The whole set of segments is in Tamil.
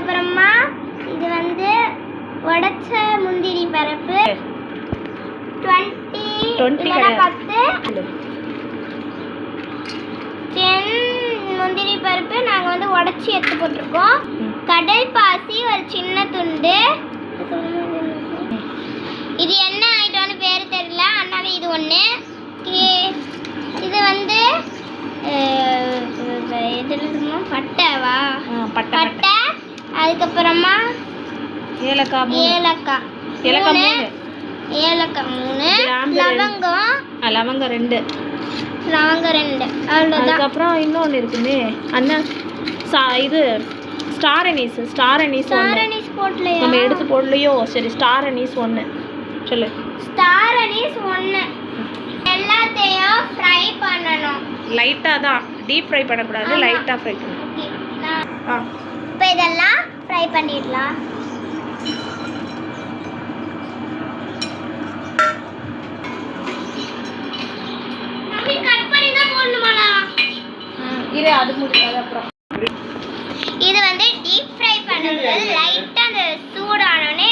அதுக்கப்புறமா இது வந்து உடைச்ச முந்திரி பருப்பு. டுவெண்ட்டி 20 இல்லைன்னா கிடையாது. பத்து. தென் முந்திரி பருப்பு நாங்கள் வந்து உடச்சி எடுத்து போட்டிருக்கோம். கடல் பாசி ஒரு சின்ன துண்டு. இது என்ன ஐட்டம்னு பேர் தெரியல. அதனால இது ஒன்று இது வந்து என்னதும்மா? பட்டைவா? பட்டை அதுக்கப்புறமா ஏலக்காய். ஏலக்காய் ஏலக்காய் மூணு. ஏலக்காய் மூணு. லவங்கம். லவங்கம் ரெண்டு. லவங்கம் ரெண்டு. அவ்வளோதான். அதுக்கப்புறம் இன்னொன்று இருக்குமே. அண்ணா சா இது ஸ்டார் அனீஸ் ஸ்டார் அனீஸ் ஒன்று ஸ்டாரனிஸ் போடலையா? நம்ம எடுத்து போடலையோ? சரி ஸ்டார் அனீஸ் ஒன்று சொல்லு. ஸ்டார் அனீஸ் ஒன்று எல்லாத்தையும் ஃப்ரை பண்ணணும். லைட்டாக தான். டீப் ஃப்ரை பண்ணக்கூடாது. லைட்டாக ஃப்ரை பண்ணணும். இப்போ இதெல்லாம் ஃப்ரை பண்ணிடலாம். இரு அது முடியாது அப்புறம். இது வந்து டீப் ஃப்ரை பண்ணுறது லைட்டாக அந்த சூடானோடனே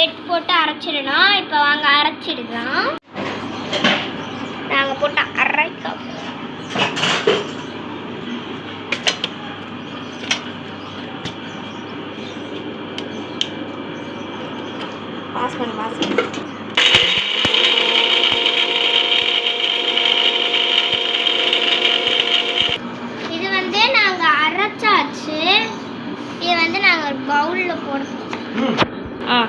எடுத்து போட்டு அரைச்சிடணும். இப்போ வாங்க அரைச்சிடலாம். நாங்கள் போட்டு அரைக்க பாஸ் பண்ணு பாஸ் பண்ணு இது வந்து நாங்கள் அரைச்சாச்சு. இது வந்து நாங்கள் ஒரு பவுலில் போடுறோம். ஆ.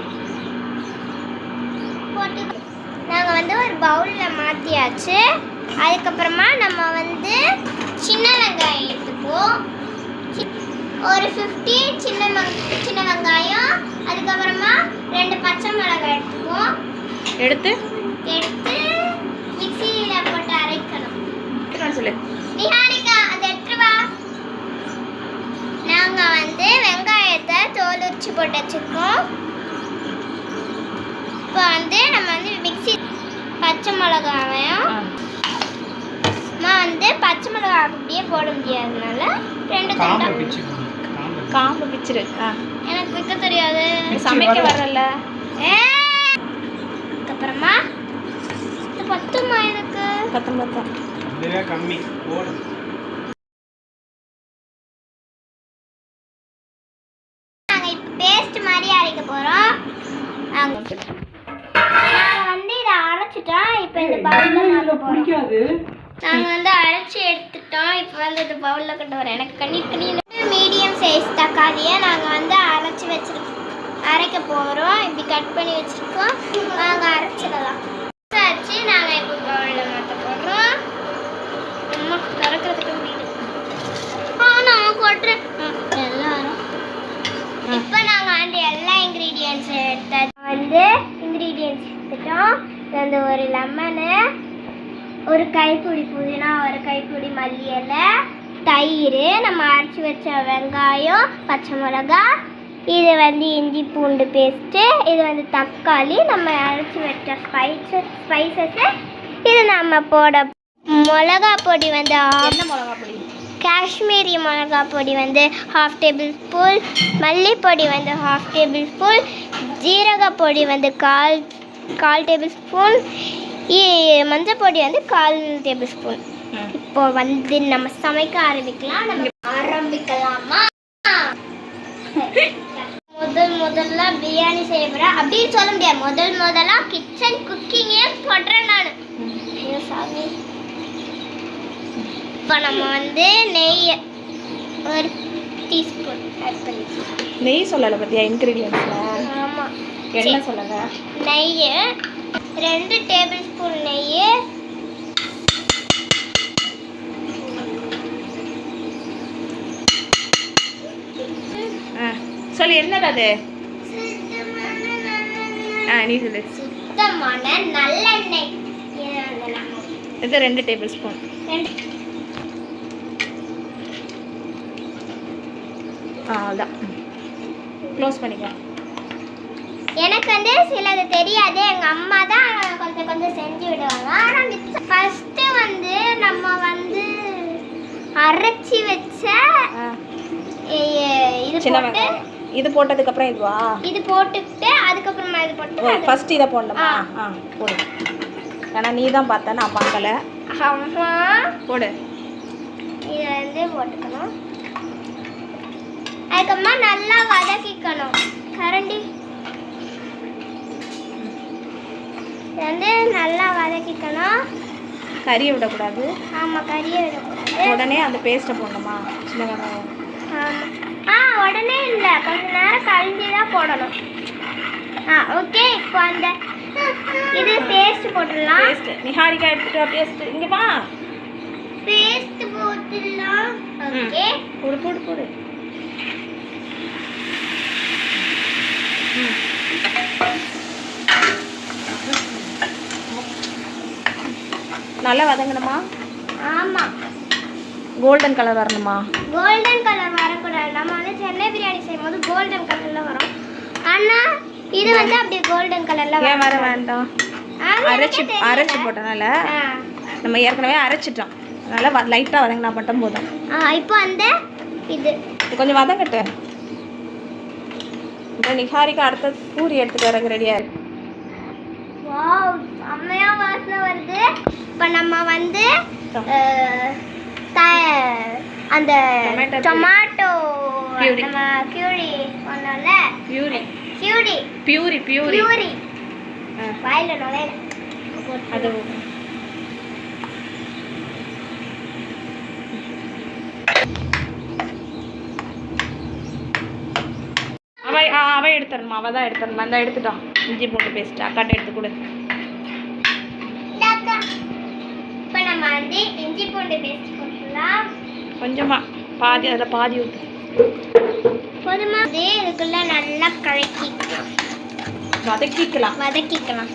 போட்டு நாங்கள் வந்து ஒரு பவுலில் மாற்றியாச்சு அதுக்கப்புறமா நம்ம வந்து சின்ன வெங்காயம் எடுத்துப்போம். ஒரு ஃபிஃப்டி சின்ன சின்ன வெங்காயம். அதுக்கப்புறமா ரெண்டு பச்சை எடுத்துப்போம் எடுத்து? எடுத்து மிக்சியில் போட்டு அரைக்கணும். எடுத்துட்டு சொல்லு. நிஹாரிகா அதை எடுத்துட்டு வா. நாங்கள் வந்து வெங்காயத்தை தோல் உரிச்சு போட்டு வச்சுருக்கோம். இப்போ வந்து நம்ம வந்து மிக்ஸி பச்சை மிளகாவையும் நான் வந்து பச்சை மிளகாய் அப்படியே போட முடியாதனால ரெண்டு காம்பை பிச்சிரு. எனக்கு வைக்க தெரியாது. சமைக்க வரல. ஏ! அதுக்கப்புறமா இது பத்துமா இதுவே கம்மி. போடு. நாங்கள் இப்போ பேஸ்ட் மாதிரி அரைக்க போகிறோம் நாங்கள் நாங்கள் வந்து இதை அரைச்சிட்டோம். இப்போ இந்த பவுலில் நாங்கள் போகிறோம் பிடிக்காது. நாங்கள் வந்து அரைச்சி எடுத்துட்டோம். இப்போ வந்து இந்த பவுலில் கட்ட வரோம் எனக்கு கண்ணி கண்ணி மீடியம் சைஸ் தக்காளியை நாங்கள் வந்து அரைச்சி வச்சிருக்கோம் அரைக்க போகிறோம் இப்படி கட் பண்ணி வச்சுருக்கோம். நாங்கள் அரைச்சிடலாம் அரைச்சி நாங்கள் இப்போ பவுலில் மாற்ற போகிறோம் அம்மா திறக்கிறதுக்கு முடியுது ஆ நான் கொட்டுறேன் ம், எல்லாரும் இப்போ நாங்கள் வந்து எல்லா இன்க்ரீடியன்ஸ் எடுத்து வந்து இன்க்ரீடியன்ஸ் எடுத்துட்டோம் இது வந்து ஒரு லெமனு ஒரு கைப்பிடி புதினா ஒரு கைப்பிடி மல்லி இலை தயிர் நம்ம அரைச்சி வச்ச வெங்காயம் பச்சை மிளகா இது வந்து இஞ்சி பூண்டு பேஸ்ட்டு இது வந்து தக்காளி நம்ம அரைச்சி வச்ச ஸ்பைசஸ் ஸ்பைசஸ்ஸு இது நம்ம போட மிளகா பொடி வந்து மிளகா பொடி? காஷ்மீரி மிளகா பொடி வந்து ஹாஃப் டேபிள் ஸ்பூன் மல்லிப்பொடி வந்து ஹாஃப் டேபிள் ஸ்பூன் ஜீரக பொடி வந்து கால் கால் டேபிள் ஸ்பூன் மஞ்சள் பொடி வந்து கால் டேபிள் ஸ்பூன். இப்போ வந்து நம்ம சமைக்க ஆரம்பிக்கலாம். நம்ம ஆரம்பிக்கலாமா? முதல் முதல்ல பிரியாணி செய்ய போகிறேன் அப்படின்னு சொல்ல முடியாது. முதல் முதலா கிச்சன் குக்கிங்கே பண்ணுறேன் நான். ஐயோ சாமி. இப்போ நம்ம வந்து நெய் ஒரு டீஸ்பூன் ஆட் பண்ணிக்கலாம். நெய் சொல்லலை பத்தியா இன்க்ரீடியன்ஸில் ஆமாம் எண்ணெய் சொல்லுங்க நெய் ரெண்டு டேபிள் ஸ்பூன் நெய் ஆ சொல்லு என்னது அது? ஆ நீ சொல்லு. சுத்தமான நல்லெண்ணெய். இது ரெண்டு டேபிள் ஸ்பூன். அதான். க்ளோஸ் பண்ணிக்க. எனக்கு வந்து சிலது தெரியாது. எங்க அம்மா தான் கொஞ்சம் கொஞ்சம் செஞ்சு விடுவாங்க. ஆனா ஃபர்ஸ்ட் வந்து நம்ம வந்து அரைச்சி வச்ச இது சின்ன போட்டு வெங்காயம். இது போட்டதுக்கப்புறம் இதுவா? இது போட்டுக்கிட்டு அதுக்கப்புறமா இது போட்டு ஃபர்ஸ்ட் இதை போடணுமா? ஆ. ஆ போடு. ஏன்னா நீ தான் பார்த்த நான் பார்க்கல அம்மா. போடு. இதை வந்து போட்டுக்கணும். அதுக்கப்புறமா நல்லா வதக்கிக்கணும். கரண்டி இதை வந்து நல்லா வதக்கிக்கணும். கறியை விடக்கூடாது. ஆமாம் கறியை விடக்கூடாது. உடனே அந்த பேஸ்ட்டை போடணுமா? சின்ன வெங்காயம். ஆ உடனே இல்லை. கொஞ்ச நேரம் கழிஞ்சு தான் போடணும். ஆ ஓகே இப்போ அந்த இது பேஸ்ட் போட்டுடலாம். பேஸ்ட் நிஹாரிக்கா எடுத்துட்டு பேஸ்ட் இங்க வா. பேஸ்ட் போட்டுடலாம். ஓகே போடு போடு போடு ம். நல்லா வதங்கணுமா? ஆமாம் கோல்டன் கலர் வரணுமா? கோல்டன் கலர் வரக்கூடாது. நம்ம வந்து சென்னை பிரியாணி செய்யும்போது கோல்டன் கலரில் வரும். ஆனால் இது வந்து அப்படியே கோல்டன் கலரில் ஏன் வர வேண்டாம். அரைச்சி அரைச்சி போட்டனால நம்ம ஏற்கனவே அரைச்சிட்டோம். அதனால லைட்டாக வதங்கினா மட்டும் போதும். இப்போ அந்த இது. கொஞ்சம் வதங்கட்டு. இப்போ நிஹாரிக்கா அடுத்த பூரி எடுத்துட்டு வரக்கு ரெடியா இருக்கு. வாவ் செம்மையா வாசனை வருது. இப்போ நம்ம வந்து அந்த. டொமாட்டோ. நம்ம கியூரி சொன்னோம்ல. பியூரி கியூரி பியூரி பியூரி பியூரி வாயில நுழையில. அது அவ அவ எடுத்துடணுமா? அவ தான் எடுத்துடணுமா? அந்த எடுத்துட்டான் இஞ்சி பூண்டு பேஸ்ட் அக்காட்ட எடுத்து கொடு இப்போ நம்ம வந்து இஞ்சி பூண்டு பேஸ்ட் போட்டுக்கலாம் கொஞ்சமா. பாதி அதில் பாதி ஊற்று போதுமா? இது இதுக்குள்ள நல்லா கலக்கிக்கலாம் வதக்கிக்கலாம். வதக்கிக்கலாம்.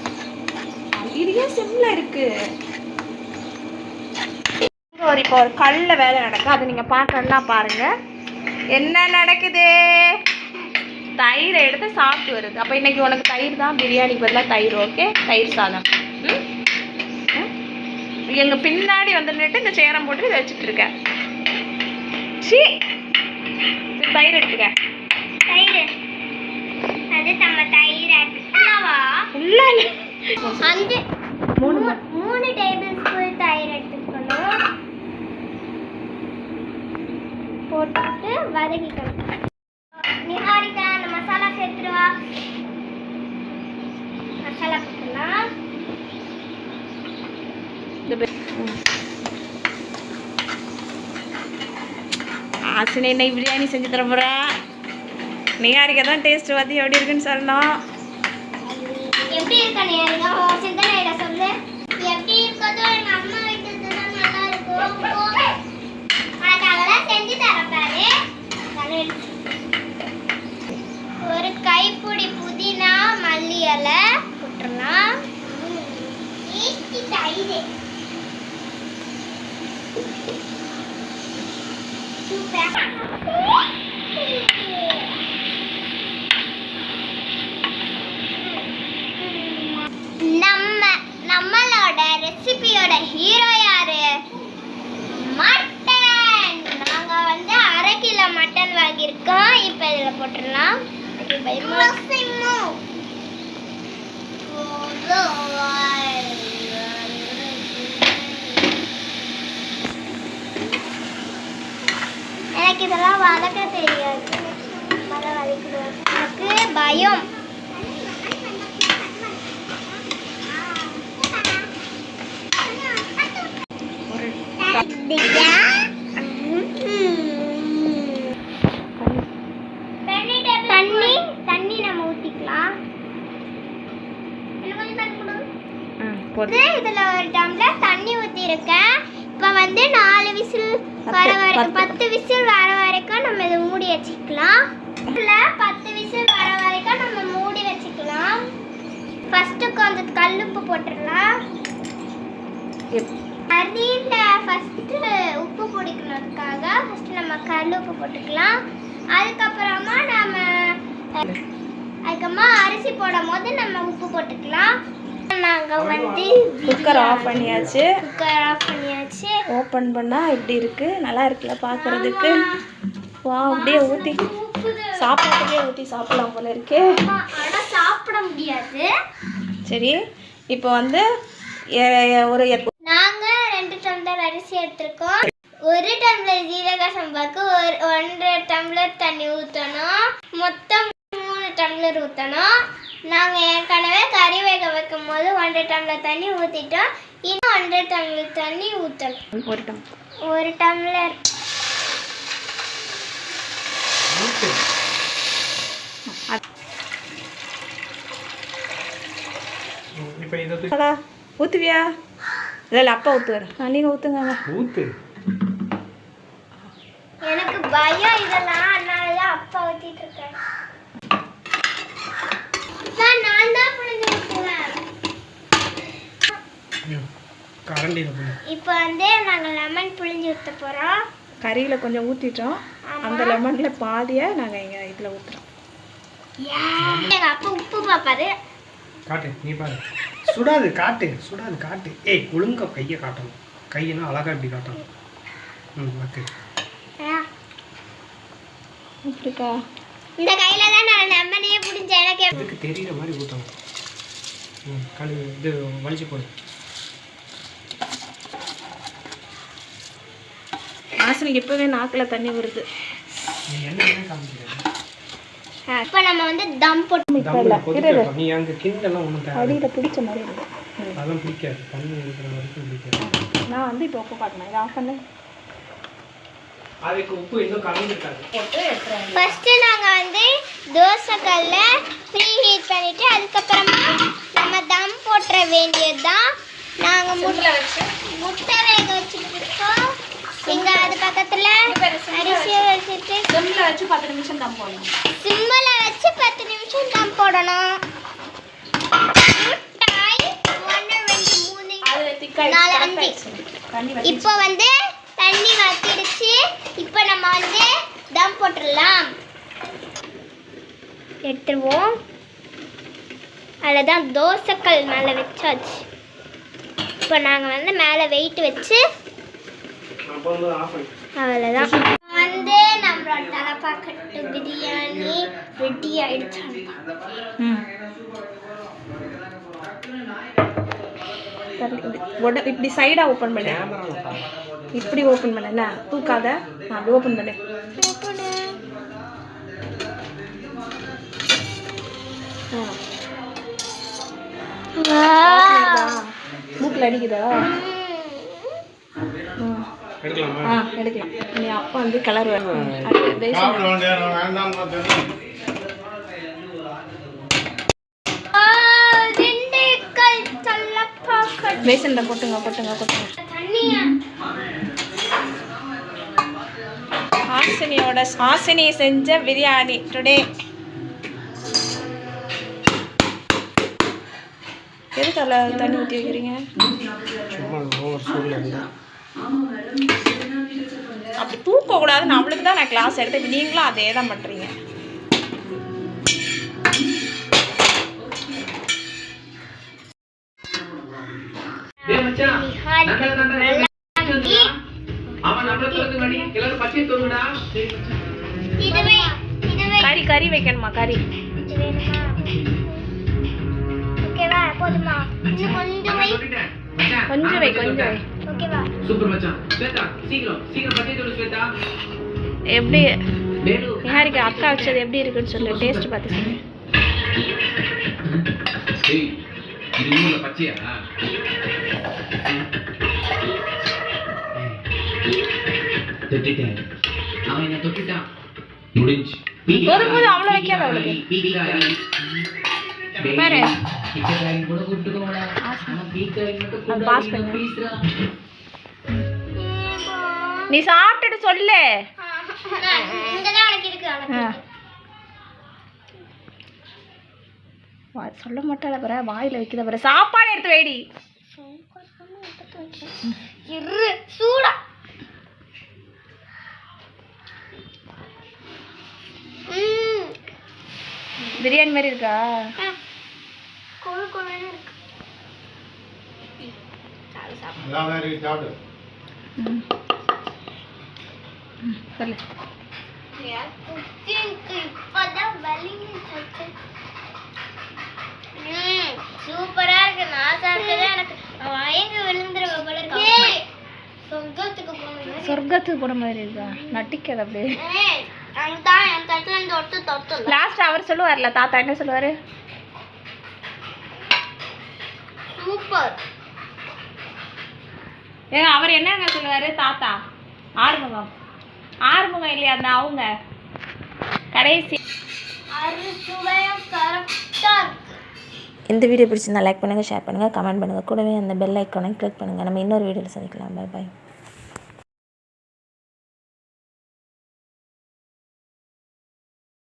இது ஏன் சிம்ல இருக்கு. ஒரு இப்போ ஒரு கல்ல வேலை நடக்கு அதை நீங்க பார்க்கணும்னா பாருங்க. என்ன நடக்குது? தயிரை எடுத்து சாப்பிட்டு வருது. அப்போ இன்னைக்கு உனக்கு தயிர் தான் பிரியாணிக்கு பதிலாக தயிர் ஓகே தயிர் சாதம்? ம்? எங்க பின்னாடி வந்து நின்னுட்டு இந்த சேரம் போட்டு இதை வச்சுட்டு இருக்கேன் சீ தயிர் எடுத்துக்க. தயிர். அது நம்ம தயிர் எடுத்துக்கலாவா உள்ள அஞ்சு மூணு மூணு டேபிள் ஸ்பூன் தயிர் எடுத்துக்கணும். போட்டுட்டு வதக்கிக்கணும். நிஹாரிக்கா அந்த மசாலா சேர்த்துருவா மசாலா போட்டுலாம் இந்த பே- ம். ஆசினி இன்னைக்கு பிரியாணி செஞ்சு தர போறா நிகாரிக்க தான் டேஸ்ட் பார்த்து எப்படி இருக்குன்னு சொல்லணும் எப்படி இருக்கா நிஹாரிக்கா சிந்தனையில சொல்லு எப்படி இருக்கதோ எங்க அம்மா தான் நல்லா இருக்கும் அதெல்லாம் செஞ்சு தரப்பாரு ஒரு கைப்பிடி புதினா மல்லி இலை போட்டுடலாம் தயிர் நம்ம நம்மளோட ரெசிபியோட ஹீரோ யாரு மட்டன் நாங்க வந்து அரை கிலோ மட்டன் வாங்கியிருக்கோம் இப்போ இதில் போட்டுடலாம் இது பயமா எனக்கு இதெல்லாம் வளர்க்க தெரியாது. பயம் ஒரு தண்ணி தண்ணி நம்ம ஊற்றிக்கலாம் போதும் வந்து இதுல ஒரு டம்ளர் தண்ணி ஊற்றிருக்கேன் இப்போ வந்து நாலு விசில் வர வரைக்கும் பத்து. விசில் வர வரைக்கும் நம்ம இதை மூடி வச்சுக்கலாம். இதுல பத்து விசில் வர வரைக்கும் நம்ம மூடி வச்சுக்கலாம். ஃபர்ஸ்ட் கொஞ்சம் கல்லுப்பு போட்டுடலாம். அரியில் ஃபஸ்ட்டு உப்பு பிடிக்கணுக்காக ஃபஸ்ட்டு நம்ம கல் உப்பு போட்டுக்கலாம். அதுக்கப்புறமா நம்ம அதுக்கப்புறமா அரிசி போடும் போது நம்ம உப்பு போட்டுக்கலாம். நாங்கள் வந்து குக்கர் ஆஃப் பண்ணியாச்சு. குக்கர் ஆஃப் பண்ணியாச்சு. ஓப்பன் பண்ணால் இப்படி இருக்கு. நல்லா இருக்குல்ல பார்க்கறதுக்கு வா அப்படியே ஊற்றி சாப்பாட்டுக்கே ஊற்றி சாப்பிடலாம் போல இருக்கே. சாப்பிட முடியாது. சரி இப்போ வந்து ஒரு நாங்கள் ரெண்டு டம்ளர் அரிசி எடுத்திருக்கோம். ஒரு டம்ளர் ஜீரக சம்பாக்கு ஒரு ஒன்றரை டம்ளர் தண்ணி ஊற்றணும் மொத்தம் மூணு டம்ளர் ஊற்றணும் நாங்கள் ஏற்கனவே கறி வேக வைக்கும் போது ஒன்றரை டம்ளர் தண்ணி ஊற்றிட்டோம் இன்னும் ஒன்றரை டம்ளர் தண்ணி ஊற்றணும் ஒரு டம் ஒரு டம்ளர். ஊற்றுவியா இல்லை இல்லை அப்பா ஊற்றுவார் நீங்கள் ஊற்றுங்க ஊத்து. எனக்கு பயம் இதெல்லாம் அதனால தான் அப்பா ஊற்றிட்டு இருக்கேன் நான் நான் தான் புரிஞ்சு ஊற்றுவேன் ம், கரண்டியில் இப்போ வந்து நாங்கள் லெமன் புழிஞ்சு ஊற்ற போகிறோம் கறியில் கொஞ்சம் ஊற்றிட்டோம் அந்த லெமனில் பாதியை நாங்கள் இங்கே இதில் ஊற்றுறோம் எங்கள் அப்பா உப்பு பார்ப்பாரு காட்டு நீ பாரு. சுடாது காட்டு சுடாது காட்டு. ஏய் ஒழுங்கா கையை காட்டணும். கையினா அழகா இப்படி காட்டணும். ம் ஓகே இப்படிக்கா? இந்த கையில தான் நான் லெமனையே புடிஞ்சேன் எனக்கு தெரியுற மாதிரி ஊற்றணும் ம் கழு இது வலிச்சு போடு. ஆசனுக்கு இப்போவே நாக்கில் தண்ணி வருது. நீ என்ன காமிக்கிறது இப்போ நம்ம வந்து தம் போட்டு தம்மில் கொதிக்க நீ அங்கே கிண்டெல்லாம் ஒன்றும் தேவை அடியில் பிடிச்ச மாதிரி இருக்கு அதெல்லாம் பிடிக்காது. தண்ணி இருக்கிற வரைக்கும் பிடிக்காது. நான் வந்து இப்போ உப்பு காட்டினேன் இதை ஆஃப் பண்ணு. அதுக்கு உப்பு இன்னும் கலந்துருக்காது. ஃபர்ஸ்ட் நாங்க வந்து தோசை கல்ல ப்ரீ ஹீட் பண்ணிட்டு அதுக்கப்புறமா நம்ம தம் போட்டுற வேண்டியது தான் நாங்க முட்டை முட்டை வேக வச்சுட்டு இருக்கோம். இங்க அது பக்கத்துல அரிசியை வச்சுட்டு வச்சு பத்து நிமிஷம் தம் போடணும். சிம்மல வச்சு பத்து நிமிஷம் தம் போடணும். இப்போ வந்து தண்ணி வத்திடுச்சு. இப்போ நம்ம வந்து தம் போட்டுடலாம். எடுத்துருவோம். அதில் தான் தோசைக்கல் மேலே வச்சாச்சு. இப்போ நாங்கள் வந்து மேலே வெயிட் வச்சு அப்போ வந்து ஆஃப் பண்ணி அவ்வளோதான் வந்து நம்மளோட தலப்பாக்கட்டு பிரியாணி ரெடி ஆயிடுச்சு ம். சரி, இப்படி சைடாக ஓப்பன் பண்ணு. இப்படி ஓப்பன் பண்ண. என்ன? தூக்காத? நான் அப்படி ஓப்பன் பண்ணு. மூக்கில் அடிக்குதா? ஆ எடுக்கலாம். நீ அப்பா வந்து கலர் தலப்பாக்கட்டு பேசனில் கொட்டுங்க கொட்டுங்க தண்ணியா? ஹாசினியோட ஹாசினி செஞ்ச பிரியாணி டுடே எதுக்கு அதில் தண்ணி ஊற்றி வைக்கிறீங்க? சும்மா ஓவர் சூடில் இருந்தா. அப்படி தூக்கக்கூடாதுன்னு அவளுக்கு தான் நான் கிளாஸ் எடுத்தேன். இப்ப நீங்களும் அதே தான் பண்ணுறீங்க கறி கறி வைக்கணுமா கறி? கொஞ்சம் வை. கொஞ்சம் வை. ஓகேவா சூப்பர் மச்சான் ஸ்வேதா சீக்கிரம் சீக்கிரம் பச்சை தூள் ஸ்வேதா எப்படி வேலு யாருக்கு அக்கா வச்சது எப்படி இருக்குன்னு சொல்லு டேஸ்ட் பார்த்து சொல்லு ஏய் இது ஊர்ல பச்சையா தொட்டுட்டேன் அவன் என்ன தொட்டுட்டான் முடிஞ்சு போதும், போதும், அவ்வளவு வைக்காத அவளுக்கு. பீடிக்காய் பாரு கிச்சன் டைம் நீ சாப்பிட்டுட்டு சொல்லு. சொல்ல மாட்டாள பாரு வாயில வைக்கிறத பாரு சாப்பாடு எடுத்து வைடி. இரு சூடா. பிரியாணி மாதிரி இருக்கா? சாப்பிடு. சொல்லு. சூப்பரா இருக்கு. நான் சாப்பிட்டதே எனக்கு விழுந்துருவேன் போல இருக்கு. சொர்க்கத்துக்கு போகணும் சொர்க்கத்துக்கு போன மாதிரி இருக்கா? நட்டிக்காது அப்படியே. லாஸ்ட் அவர் சொல்லுவார்ல தாத்தா என்ன சொல்லுவாரு? சூப்பர். ஏங்க அவர் என்னங்க சொல்லுவாரு? தாத்தா ஆறுமுகம். ஆறுமுகம் இல்லையா? அந்த அவங்க. கடைசி. இந்த வீடியோ பிடிச்சிருந்தா லைக் பண்ணுங்கள் ஷேர் பண்ணுங்கள் கமெண்ட் பண்ணுங்கள் கூடவே அந்த பெல் ஐக்கானை கிளிக் பண்ணுங்கள் நம்ம இன்னொரு வீடியோவில் சந்திக்கலாம். Bye bye